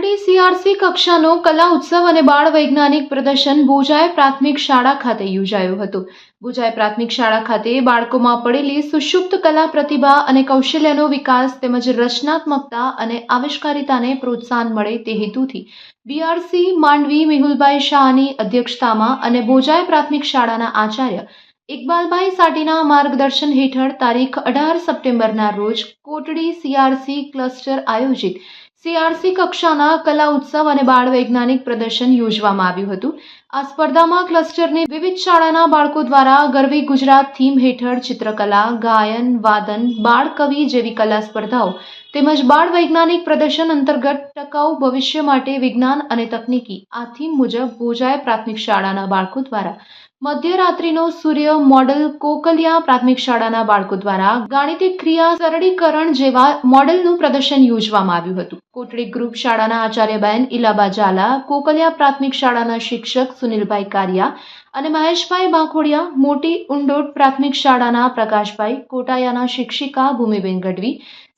BRC કક્ષાનો કલા ઉત્સવ અને બાળ વૈજ્ઞાનિક પ્રદર્શન ભુજાય પ્રાથમિક શાળા ખાતે યોજાયું હતું. ભુજાય પ્રાથમિક શાળા ખાતે બાળકોમાં પડેલી સુષુપ્ત કલા પ્રતિભા અને કૌશલ્યનો વિકાસ તેમજ રચનાત્મકતા અને આવિષ્કારિતાને પ્રોત્સાહન મળે તે હેતુથી બીઆરસી માંડવી મેહુલભાઈ શાહની અધ્યક્ષતામાં અને ભોજાય પ્રાથમિક શાળાના આચાર્ય ઇકબાલભાઈ સાટીના માર્ગદર્શન હેઠળ તારીખ અઢાર સપ્ટેમ્બરના રોજ કોટડી સીઆરસી ક્લસ્ટર આયોજિત સીઆરસી કક્ષાના કલા ઉત્સવ અને બાળ વૈજ્ઞાનિક પ્રદર્શન યોજવામાં આવ્યું હતું. આ સ્પર્ધામાં ક્લસ્ટરની વિવિધ શાળાના બાળકો દ્વારા ગરવી ગુજરાત થીમ હેઠળ ચિત્રકલા, ગાયન, વાદન, બાળ કવિ જેવી કલા સ્પર્ધાઓ તેમજ બાળ વૈજ્ઞાનિક પ્રદર્શન અંતર્ગત ટકાઉ ભવિષ્ય માટે વિજ્ઞાન અને તકનીકી આ થીમ મુજબ ભોજાય પ્રાથમિક શાળાના બાળકો દ્વારા મધ્યરાત્રિનો સૂર્ય મોડલ કોકલિયા પ્રાથમિક શાળાના બાળકો દ્વારા ગાણિતિક ક્રિયા સરળીકરણ જેવા મોડલનું પ્રદર્શન યોજવામાં આવ્યું હતું. કોટડી ગ્રુપ શાળાના આચાર્યબેન ઇલાબા ઝાલા, કોકલિયા પ્રાથમિક શાળાના શિક્ષક સુનિલભાઈ કારિયા અને મહેશભાઈ બાંખોડિયા, મોટી ઉંડોટ પ્રાથમિક શાળાના પ્રકાશભાઈ, કોટાયાના શિક્ષિકા ભૂમિબેન ગઢવી,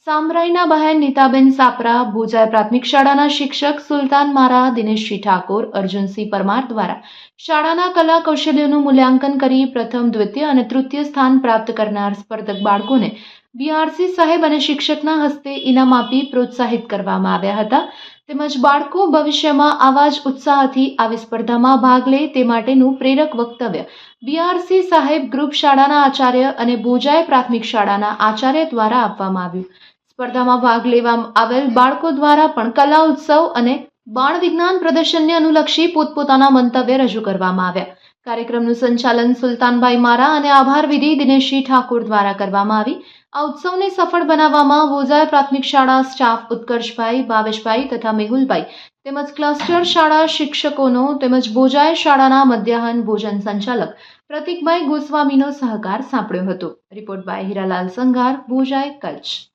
સામરાઈના બહેન નીતાબેન સાપરા ભોજાય પ્રાથમિક શાળાના શિક્ષક સુલતાન મારા, દિનેશજી ઠાકોર, અર્જુનસિંહ પરમાર દ્વારા શાળાના કલા કૌશલ્યોનું મૂલ્યાંકન કરી પ્રથમ, દ્વિતીય અને તૃતીય સ્થાન પ્રાપ્ત કરનાર સ્પર્ધક બાળકોને બીઆરસી સાહેબ અને શિક્ષકના હસ્તે ઇનામ આપી પ્રોત્સાહિત કરવામાં આવ્યા હતા. તેમજ બાળકો ભવિષ્યમાં આવા જ ઉત્સાહથી આવી સ્પર્ધામાં ભાગ લે તે માટેનું પ્રેરક વક્તવ્ય બીઆરસી સાહેબ ગ્રુપ શાળાના આચાર્ય અને બોજાય પ્રાથમિક શાળાના આચાર્ય દ્વારા આપવામાં આવ્યું. સ્પર્ધામાં ભાગ લેવા આવેલ બાળકો દ્વારા પણ કલા, ઉત્સવ અને બાળ વિજ્ઞાન પ્રદર્શનને અનુલક્ષી પોતપોતાના મંતવ્ય રજૂ કરવામાં આવ્યા. કાર્યક્રમનું સંચાલન સુલતાનભાઈ મારા અને આભાર વિધિ દિનેશજી ઠાકોર દ્વારા કરવામાં આવી. આ ઉત્સવને સફળ બનાવવામાં વોઝાય પ્રાથમિક શાળા સ્ટાફ ઉત્કર્ષભાઈ, ભાવેશભાઈ તથા મેહુલભાઈ તેમજ ક્લસ્ટર શાળા શિક્ષકોનો તેમજ બોજાય શાળાના મધ્યાહન ભોજન સંચાલક પ્રતિકભાઈ ગોસ્વામીનો સહકાર સાંપડ્યો હતો. Report by Hiralal Sanghar Bhojay Kutch.